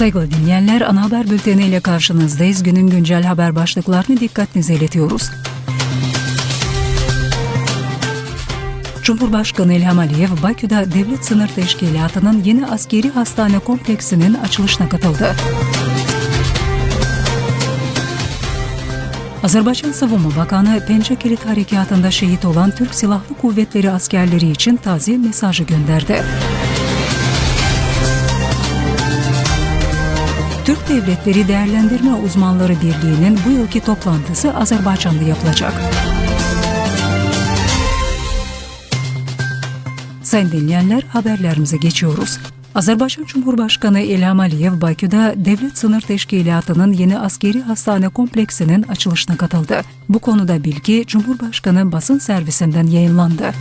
Saygılı dinleyenler, ana haber bülteni ile karşınızdayız. Günün güncel haber başlıklarını dikkatinize iletiyoruz. Cumhurbaşkanı İlham Aliyev, Bakü'de Devlet Sınır Teşkilatı'nın yeni askeri hastane kompleksinin açılışına katıldı. Azerbaycan Savunma Bakanı Pençe Kilit Harekatı'nda şehit olan Türk Silahlı Kuvvetleri askerleri için taziye mesajı gönderdi. Türk Devletleri Değerlendirme Uzmanları Birliği'nin bu yılki toplantısı Azerbaycan'da yapılacak. Sayın dinleyenler haberlerimize geçiyoruz. Azerbaycan Cumhurbaşkanı İlham Aliyev Bakü'de Devlet Sınır Teşkilatı'nın yeni askeri hastane kompleksinin açılışına katıldı. Bu konuda bilgi Cumhurbaşkanı basın servisinden yayınlandı.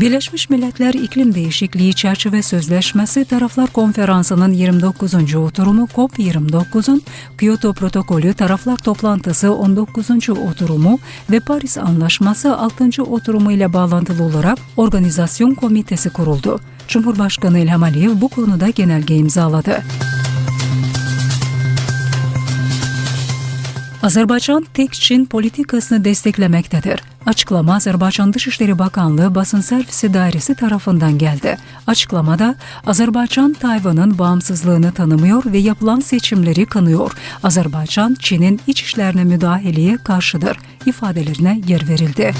Birleşmiş Milletler İklim Değişikliği Çerçeve Sözleşmesi Taraflar Konferansı'nın 29. oturumu COP29'un Kyoto Protokolü Taraflar Toplantısı 19. oturumu ve Paris Anlaşması 6. oturumu ile bağlantılı olarak Organizasyon Komitesi kuruldu. Cumhurbaşkanı İlham Aliyev bu konuda genelge imzaladı. Azerbaycan tek Çin politikasını desteklemektedir. Açıklama Azerbaycan Dışişleri Bakanlığı basın servisi dairesi tarafından geldi. Açıklamada Azerbaycan Tayvan'ın bağımsızlığını tanımıyor ve yapılan seçimleri kanıyor. Azerbaycan Çin'in iç işlerine müdahaleye karşıdır ifadelerine yer verildi.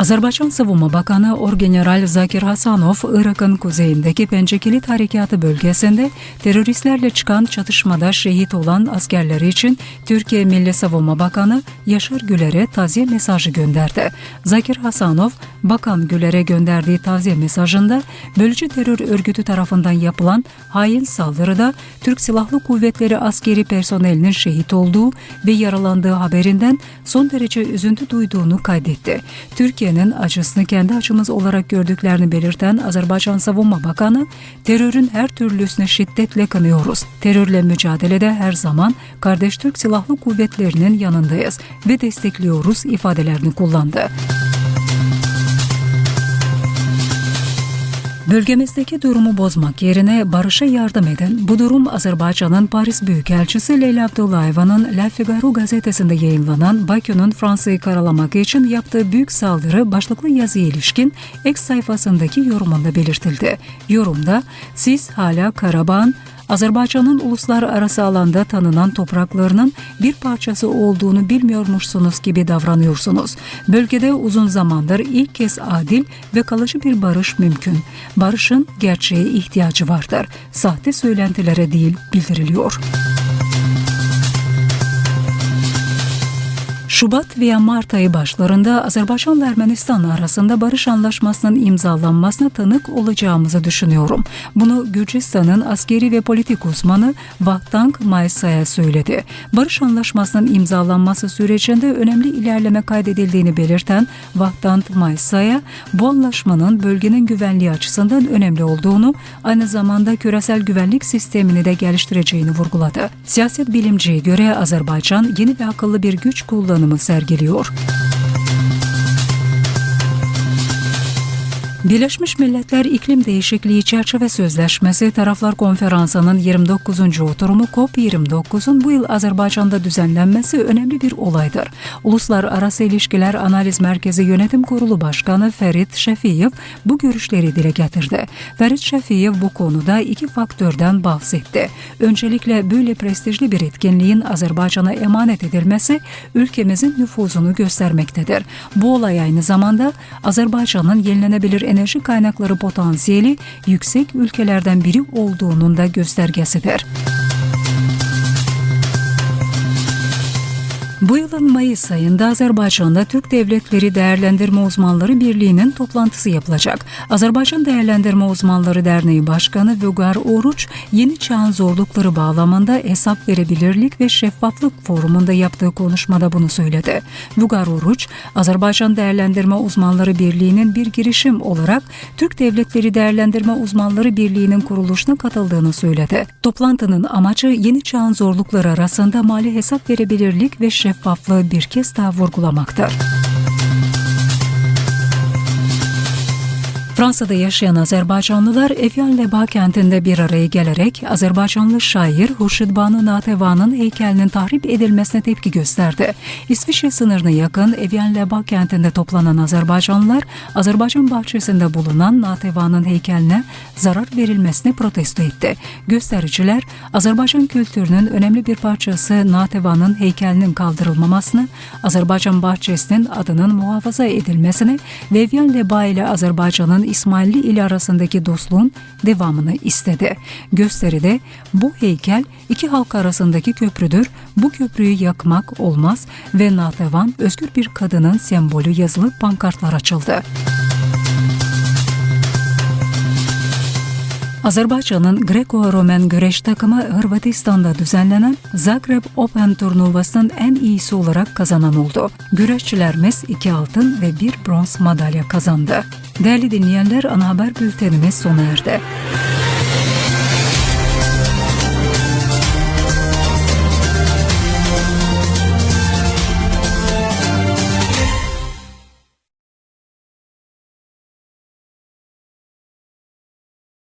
Azerbaycan Savunma Bakanı Orgeneral Zakir Hasanov, Irak'ın kuzeyindeki Pençekilit Harekatı bölgesinde teröristlerle çıkan çatışmada şehit olan askerleri için Türkiye Milli Savunma Bakanı Yaşar Güler'e taziye mesajı gönderdi. Zakir Hasanov, Bakan Güler'e gönderdiği taziye mesajında bölücü terör örgütü tarafından yapılan hain saldırıda Türk Silahlı Kuvvetleri askeri personelinin şehit olduğu ve yaralandığı haberinden son derece üzüntü duyduğunu kaydetti. Türkiye Türkiye'nin acısını kendi acımız olarak gördüklerini belirten Azerbaycan Savunma Bakanı, terörün her türlüsüne şiddetle kınıyoruz. Terörle mücadelede her zaman kardeş Türk Silahlı Kuvvetleri'nin yanındayız ve destekliyoruz ifadelerini kullandı. Bölgemizdeki durumu bozmak yerine barışa yardım edin. Bu durum Azerbaycan'ın Paris Büyükelçisi Leyla Abdullayeva'nın La Figaro gazetesinde yayınlanan Bakü'nün Fransa'yı karalamak için yaptığı büyük saldırı başlıklı yazıya ilişkin X sayfasındaki yorumunda belirtildi. Yorumda siz hala Karabağ'ın Azerbaycan'ın uluslararası alanda tanınan topraklarının bir parçası olduğunu bilmiyormuşsunuz gibi davranıyorsunuz. Bölgede uzun zamandır ilk kez adil ve kalıcı bir barış mümkün. Barışın gerçeğe ihtiyacı vardır. Sahte söylentilere değil bildiriliyor. Şubat veya Mart ayı başlarında Azerbaycan ve Ermenistan arasında barış anlaşmasının imzalanmasına tanık olacağımızı düşünüyorum. Bunu Gürcistan'ın askeri ve politik uzmanı Vahtank Maysa'ya söyledi. Barış anlaşmasının imzalanması sürecinde önemli ilerleme kaydedildiğini belirten Vahtank Maysa'ya bu anlaşmanın bölgenin güvenliği açısından önemli olduğunu, aynı zamanda küresel güvenlik sistemini de geliştireceğini vurguladı. Siyaset bilimciye göre Azerbaycan yeni ve akıllı bir güç kullanımı sergiliyor. Birleşmiş Milletler İklim Değişikliği Çerçeve Sözleşmesi Taraflar Konferansı'nın 29. oturumu COP29'un bu yıl Azerbaycan'da düzenlenmesi önemli bir olaydır. Uluslararası İlişkiler Analiz Merkezi Yönetim Kurulu Başkanı Ferit Şefiyev bu görüşleri dile getirdi. Ferit Şefiyev bu konuda iki faktörden bahsetti. Öncelikle böyle prestijli bir etkinliğin Azerbaycan'a emanet edilmesi ülkemizin nüfuzunu göstermektedir. Bu olay aynı zamanda Azerbaycan'ın yenilenebilir enerji kaynakları potansiyeli yüksek ülkelerden biri olduğunun da göstergesidir. Bu yılın Mayıs ayında Azerbaycan'da Türk Devletleri Değerlendirme Uzmanları Birliği'nin toplantısı yapılacak. Azerbaycan Değerlendirme Uzmanları Derneği Başkanı Vügar Oruç, yeni çağın zorlukları bağlamında hesap verebilirlik ve şeffaflık forumunda yaptığı konuşmada bunu söyledi. Vügar Oruç, Azerbaycan Değerlendirme Uzmanları Birliği'nin bir girişim olarak Türk Devletleri Değerlendirme Uzmanları Birliği'nin kuruluşuna katıldığını söyledi. Toplantının amacı yeni çağın zorlukları arasında mali hesap verebilirlik ve şeffaflığı bir kez daha vurgulamaktır. Fransa'da yaşayan Azerbaycanlılar Evyan Leba kentinde bir araya gelerek Azerbaycanlı şair Hurşid Banu Natevan'ın heykelinin tahrip edilmesine tepki gösterdi. İsviçre sınırına yakın Evyan Leba kentinde toplanan Azerbaycanlılar Azerbaycan bahçesinde bulunan Natevan'ın heykeline zarar verilmesini protesto etti. Göstericiler Azerbaycan kültürünün önemli bir parçası Natevan'ın heykelinin kaldırılmamasını, Azerbaycan bahçesinin adının muhafaza edilmesini ve Evyan Leba ile Azerbaycan'ın İsmailli ile arasındaki dostluğun devamını istedi. Gösteride bu heykel iki halk arasındaki köprüdür, bu köprüyü yakmak olmaz ve Natevan özgür bir kadının sembolü yazılı pankartlar açıldı. Azerbaycan'ın Greco-Romen güreş takımı Hırvatistan'da düzenlenen Zagreb Open turnuvasının en iyisi olarak kazanan oldu. Güreşçilerimiz iki altın ve bir bronz madalya kazandı. Değerli dinleyenler ana haber bültenimiz sona erdi.